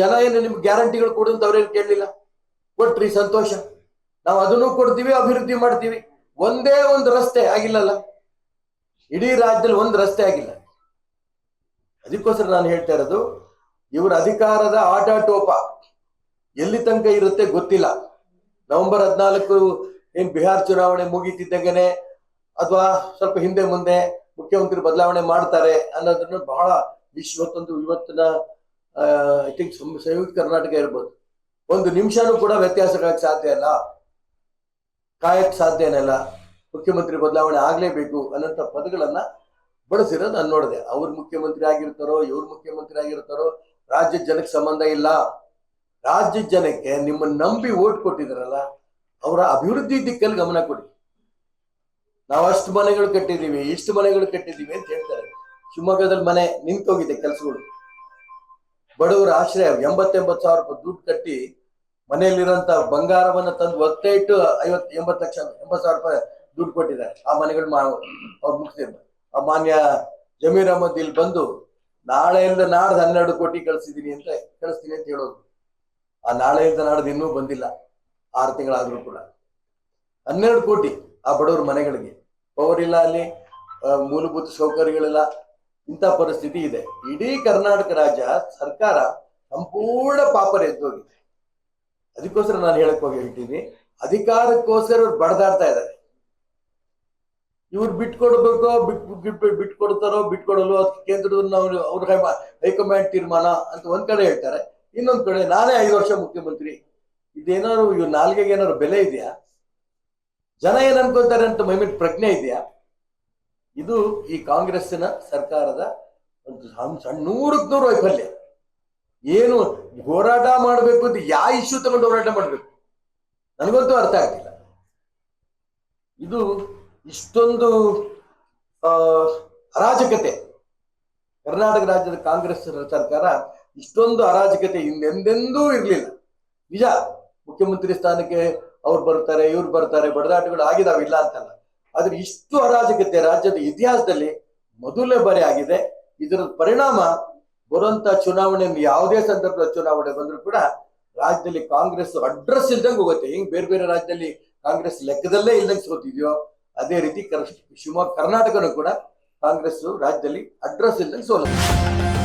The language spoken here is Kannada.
ಜನ ಏನು ನಿಮ್ಗೆ ಗ್ಯಾರಂಟಿಗಳು ಕೊಡು ಅಂತ ಅವ್ರೇನು ಕೇಳಲಿಲ್ಲ? ಕೊಟ್ರಿ ಸಂತೋಷ. ನಾವು ಅದನ್ನು ಕೊಡ್ತೀವಿ, ಅಭಿವೃದ್ಧಿ ಮಾಡ್ತೀವಿ. ಒಂದೇ ಒಂದು ರಸ್ತೆ ಆಗಿಲ್ಲಲ್ಲ? ಇಡೀ ರಾಜ್ಯದಲ್ಲಿ ಒಂದು ರಸ್ತೆ ಆಗಿಲ್ಲ. ಅದಕ್ಕೋಸ್ಕರ ನಾನು ಹೇಳ್ತಾ ಇರೋದು, ಇವರ ಅಧಿಕಾರದ ಆಟಾಟೋಪ ಎಲ್ಲಿ ತನಕ ಇರುತ್ತೆ ಗೊತ್ತಿಲ್ಲ. ನವೆಂಬರ್ ಹದಿನಾಲ್ಕು, ಏನ್ ಬಿಹಾರ್ ಚುನಾವಣೆ ಮುಗೀತಿದ್ದಾಗನೆ ಅಥವಾ ಸ್ವಲ್ಪ ಹಿಂದೆ ಮುಂದೆ ಮುಖ್ಯಮಂತ್ರಿ ಬದಲಾವಣೆ ಮಾಡ್ತಾರೆ ಅನ್ನೋದನ್ನು ಬಹಳ ವಿಶ್ವತ್ತೊಂದು ಇವತ್ತಿನ ಐ ಥಿಂಕ್ ಸಂಯುಕ್ತ ಕರ್ನಾಟಕ ಇರ್ಬೋದು. ಒಂದು ನಿಮಿಷನೂ ಕೂಡ ವ್ಯತ್ಯಾಸಗಳಕ್ಕೆ ಸಾಧ್ಯ ಇಲ್ಲ. ಕಾಯಕ್ ಸಾಧ್ಯನಲ್ಲ ಮುಖ್ಯಮಂತ್ರಿ ಬದಲಾವಣೆ ಆಗ್ಲೇಬೇಕು ಅನ್ನೋಂಥ ಪದಗಳನ್ನ ಬಳಸಿರೋದು ನಾನು ನೋಡಿದೆ. ಅವ್ರ ಮುಖ್ಯಮಂತ್ರಿ ಆಗಿರ್ತಾರೋ, ಇವ್ರ ಮುಖ್ಯಮಂತ್ರಿ ಆಗಿರ್ತಾರೋ, ರಾಜ್ಯ ಜನಕ್ಕೆ ಸಂಬಂಧ ಇಲ್ಲ. ರಾಜ್ಯ ಜನಕ್ಕೆ ನಿಮ್ಮನ್ನ ನಂಬಿ ಓಟ್ ಕೊಟ್ಟಿದಾರಲ್ಲ ಅವರ ಅಭಿವೃದ್ಧಿ ದಿಕ್ಕಲ್ಲಿ ಗಮನ ಕೊಡಿ. ನಾವು ಅಷ್ಟು ಮನೆಗಳು ಕಟ್ಟಿದ್ದೀವಿ, ಇಷ್ಟು ಮನೆಗಳು ಕಟ್ಟಿದ್ದೀವಿ ಅಂತ ಹೇಳ್ತಾರೆ. ಶಿವಮೊಗ್ಗದಲ್ಲಿ ಮನೆ ನಿಂತೋಗಿದೆ ಕೆಲಸಗಳು. ಬಡವರ ಆಶ್ರಯ, ಎಂಬತ್ತೆಂಬತ್ತು ಸಾವಿರ ರೂಪಾಯಿ ದುಡ್ಡು ಕಟ್ಟಿ ಮನೆಯಲ್ಲಿರೋಂಥ ಬಂಗಾರವನ್ನ ತಂದು ಒತ್ತೆ ಇಟ್ಟು ಐವತ್ತು, ಎಂಬತ್ತು ಲಕ್ಷ, ಎಂಬತ್ತು ಸಾವಿರ ರೂಪಾಯಿ ದುಡ್ಡು ಕೊಟ್ಟಿದ್ದಾರೆ. ಆ ಮನೆಗಳು ಮಾ ಅವ್ರು ಮುಗಿಸಿದ್ರು ಆ ಮಾನ್ಯ ಜಮೀರ್ ಅಹಮದ್ ಇಲ್ಲಿ ಬಂದು, ನಾಳೆಯಿಂದ ನಾಡ್ದು ಹನ್ನೆರಡು ಕೋಟಿ ಕಳಿಸಿದೀನಿ ಅಂತ ಕಳಿಸ್ತೀನಿ ಅಂತ ಹೇಳೋದು. ಆ ನಾಳೆಯಿಂದ ನಾಡ್ದು ಇನ್ನೂ ಬಂದಿಲ್ಲ. ಆರು ತಿಂಗಳಾದರೂ ಕೂಡ. ಹನ್ನೆರಡು ಕೋಟಿ ಆ ಬಡವರ ಮನೆಗಳಿಗೆ. ಪವರ್ ಇಲ್ಲ ಅಲ್ಲಿ ಮೂಲಭೂತ ಸೌಕರ್ಯಗಳಿಲ್ಲ. ಇಂಥ ಪರಿಸ್ಥಿತಿ ಇದೆ. ಇಡೀ ಕರ್ನಾಟಕ ರಾಜ್ಯ ಸರ್ಕಾರ ಸಂಪೂರ್ಣ ಪಾಪರ ಎದ್ದೋಗಿದೆ. ಅದಕ್ಕೋಸ್ಕರ ನಾನು ಹೇಳಕ್ ಹೋಗಿ ಹೇಳ್ತೀನಿ. ಅಧಿಕಾರಕ್ಕೋಸ್ಕರ ಅವ್ರು ಬಡದಾಡ್ತಾ ಇದ್ದಾರೆ. ಇವ್ರು ಬಿಟ್ಕೊಡ್ಬೇಕೋ, ಬಿಟ್ ಬಿಟ್ ಬಿಟ್ಕೊಡ್ತಾರೋ ಬಿಟ್ಕೊಡಲು ಅದಕ್ಕೆ ಕೇಂದ್ರದ ನಾವು ಅವ್ರ ಹೈಕಮಾಂಡ್ ತೀರ್ಮಾನ ಅಂತ ಒಂದ್ ಕಡೆ ಹೇಳ್ತಾರೆ. ಇನ್ನೊಂದ್ ಕಡೆ ನಾನೇ ಐದು ವರ್ಷ ಮುಖ್ಯಮಂತ್ರಿ. ಇದೇನಾದ್ರು, ಇವ್ರ ನಾಲ್ಗೆಗೆ ಏನಾದ್ರು ಬೆಲೆ ಇದೆಯಾ? ಜನ ಏನ್ ಅನ್ಕೊಂತಾರೆ ಅಂತ ಮೈಮೇಲೆ ಪ್ರಜ್ಞೆ ಇದೆಯಾ? ಇದು ಈ ಕಾಂಗ್ರೆಸ್ಸಿನ ಸರ್ಕಾರದ ಒಂದು ನೂರಕ್ಕೆ ನೂರು ವೈಫಲ್ಯ. ಏನು ಹೋರಾಟ ಮಾಡಬೇಕು ಅಂತ ಯಾವ ಇಶ್ಯೂ ತಗೊಂಡು ಹೋರಾಟ ಮಾಡಬೇಕು? ನನಗಂತೂ ಅರ್ಥ ಆಗ್ತಿಲ್ಲ. ಇದು ಇಷ್ಟೊಂದು ಅರಾಜಕತೆ. ಕರ್ನಾಟಕ ರಾಜ್ಯದ ಕಾಂಗ್ರೆಸ್ ಸರ್ಕಾರ ಇಷ್ಟೊಂದು ಅರಾಜಕತೆ ಹಿಂದೆಂದೆಂದೂ ಇರಲಿಲ್ಲ. ನಿಜ, ಮುಖ್ಯಮಂತ್ರಿ ಸ್ಥಾನಕ್ಕೆ ಅವ್ರು ಬರ್ತಾರೆ, ಇವ್ರು ಬರ್ತಾರೆ, ಬಡದಾಟಗಳು ಆಗಿದಾವೆ, ಇಲ್ಲ ಅಂತಲ್ಲ. ಆದ್ರೆ ಇಷ್ಟು ಅರಾಜಕತೆ ರಾಜ್ಯದ ಇತಿಹಾಸದಲ್ಲಿ ಮೊದಲನೇ ಬಾರಿ ಆಗಿದೆ. ಇದರ ಪರಿಣಾಮ ಬರುವಂತ ಚುನಾವಣೆ, ಯಾವುದೇ ಸಂದರ್ಭದ ಚುನಾವಣೆ ಬಂದರೂ ಕೂಡ ರಾಜ್ಯದಲ್ಲಿ ಕಾಂಗ್ರೆಸ್ ಅಡ್ರೆಸ್ ಇಲ್ದಂಗೆ ಹೋಗುತ್ತೆ ಹಿಂಗ್ ಬೇರೆ ಬೇರೆ ರಾಜ್ಯದಲ್ಲಿ ಕಾಂಗ್ರೆಸ್ ಲೆಕ್ಕದಲ್ಲೇ ಇಲ್ದಂಗೆ ಸೋತಿದ್ಯೋ, ಅದೇ ರೀತಿ ಶಿವಮೊಗ್ಗ, ಕರ್ನಾಟಕನೂ ಕೂಡ ಕಾಂಗ್ರೆಸ್ ರಾಜ್ಯದಲ್ಲಿ ಅಡ್ರೆಸ್ ಇಲ್ದಂಗೆ ಸೋಲುತ್ತೆ.